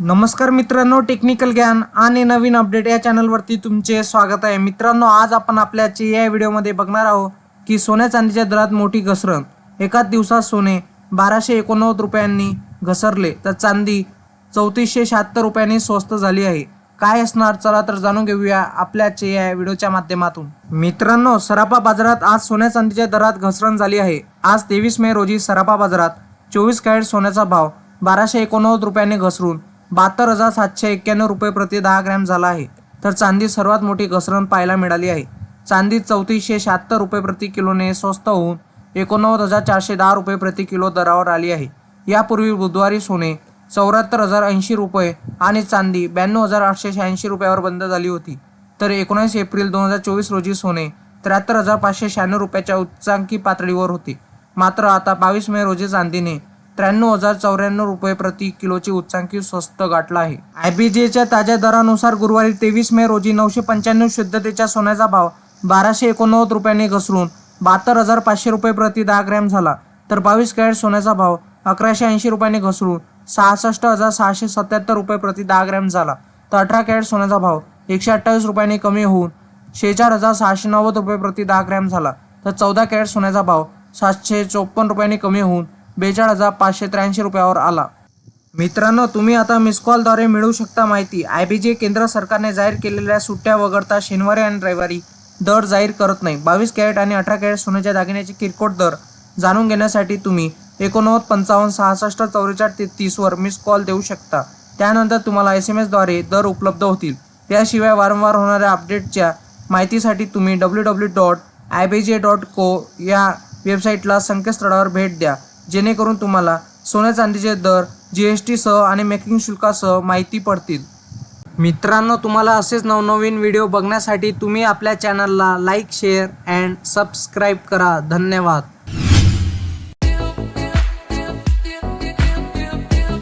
नमस्कार मित्रांनो टेक्निकल ज्ञान आणि नवीन अपडेट या चॅनलवरती तुमचे स्वागत आहे. मित्रांनो आज आपण आपल्याचे या व्हिडिओमध्ये बघणार आहोत की सोन्या चांदीच्या दरात मोठी घसरण. एकाच दिवसात सोने बाराशे एकोणनव्वद रुपयांनी घसरले तर चांदी चौतीसशे शहात्तर रुपयांनी स्वस्त झाली आहे. काय असणार? चला तर जाणून घेऊया आपल्याचे या व्हिडिओच्या माध्यमातून. मित्रांनो सराफा बाजारात आज सोन्या चांदीच्या दरात घसरण झाली आहे. आज तेवीस मे रोजी सराफा बाजारात चोवीस कॅरेट सोन्याचा भाव बाराशे एकोणनव्वद रुपयांनी घसरून बहात्तर हजार सातशे एक्क्याण्णव रुपये प्रति दहा ग्रॅम झाला आहे. तर चांदी सर्वात मोठी घसरण पाहायला मिळाली आहे. चांदी चौतीसशे शहात्तर रुपये प्रति किलोने स्वस्त होऊन एकोणनव्वद हजार चारशे दहा रुपये प्रति किलो दरावर आली आहे. यापूर्वी बुधवारी सोने चौऱ्याहत्तर हजार ऐंशी रुपये आणि चांदी ब्याण्णव हजार आठशे शहाऐंशी रुपयावर बंद झाली होती. तर एकोणीस एप्रिल दोन हजार चोवीस रोजी सोने त्र्याहत्तर हजार पाचशे शहाण्णव रुपयाच्या उच्चांकी पातळीवर होते. मात्र आता बावीस मे रोजी चांदीने त्र्याण्णव हजार चौऱ्याण्णव रुपये प्रति किलोची उच्चांकी स्वस्त गाठला आहे. आयबीजेच्या ताज्या दरानुसार गुरुवारी तेवीस मे रोजी नऊशे पंच्याण्णव शुद्धतेच्या सोन्याचा भाव बाराशे एकोणनव्वद रुपयांनी घसरून बहात्तर हजार पाचशे रुपये प्रति दहा ग्रॅम झाला. तर बावीस कॅरेट सोन्याचा भाव अकराशे ऐंशी रुपयांनी घसरून सहासष्ट हजार सहाशे सत्याहत्तर रुपये प्रति दहा ग्रॅम झाला. तर अठरा कॅरेट सोन्याचा भाव एकशे अठ्ठावीस रुपयांनी कमी होऊन शेचार हजार सहाशे नव्वद रुपये प्रति दहा ग्रॅम झाला. तर चौदा कॅरेट सोन्याचा भाव सातशे चोपन्न रुपयांनी कमी होऊन बेचाळ हजार पाचशे त्र्याऐंशी रुपयावर आला. मित्रांनो तुम्ही आता मिस कॉलद्वारे मिळवू शकता माहिती. आय बी जे केंद्र सरकारने जाहीर केलेल्या सुट्ट्या वगळता शनिवारी आणि रविवारी दर जाहीर करत नाही. बावीस कॅरेट आणि अठरा कॅरेट सोन्याच्या दागिन्याचे किरकोळ दर जाणून घेण्यासाठी तुम्ही एकोणनव्वद पंचावन्न सहासष्ट चौवेचाळीस तेहतीसवर मिस कॉल देऊ शकता. त्यानंतर तुम्हाला एस एम एसद्वारे दर उपलब्ध होतील. त्याशिवाय वारंवार होणाऱ्या अपडेटच्या माहितीसाठी तुम्ही W W dot I B J dot co या वेबसाईटला संकेतस्थळावर भेट द्या. जेणेकरून तुम्हाला सोन्या चांदीचे दर जी एस टीसह आणि मेकिंग शुल्कासह माहिती पडतील. मित्रांनो तुम्हाला असेच नवनवीन व्हिडिओ बघण्यासाठी तुम्ही आपल्या चॅनलला लाईक शेअर अँड सबस्क्राईब करा. धन्यवाद.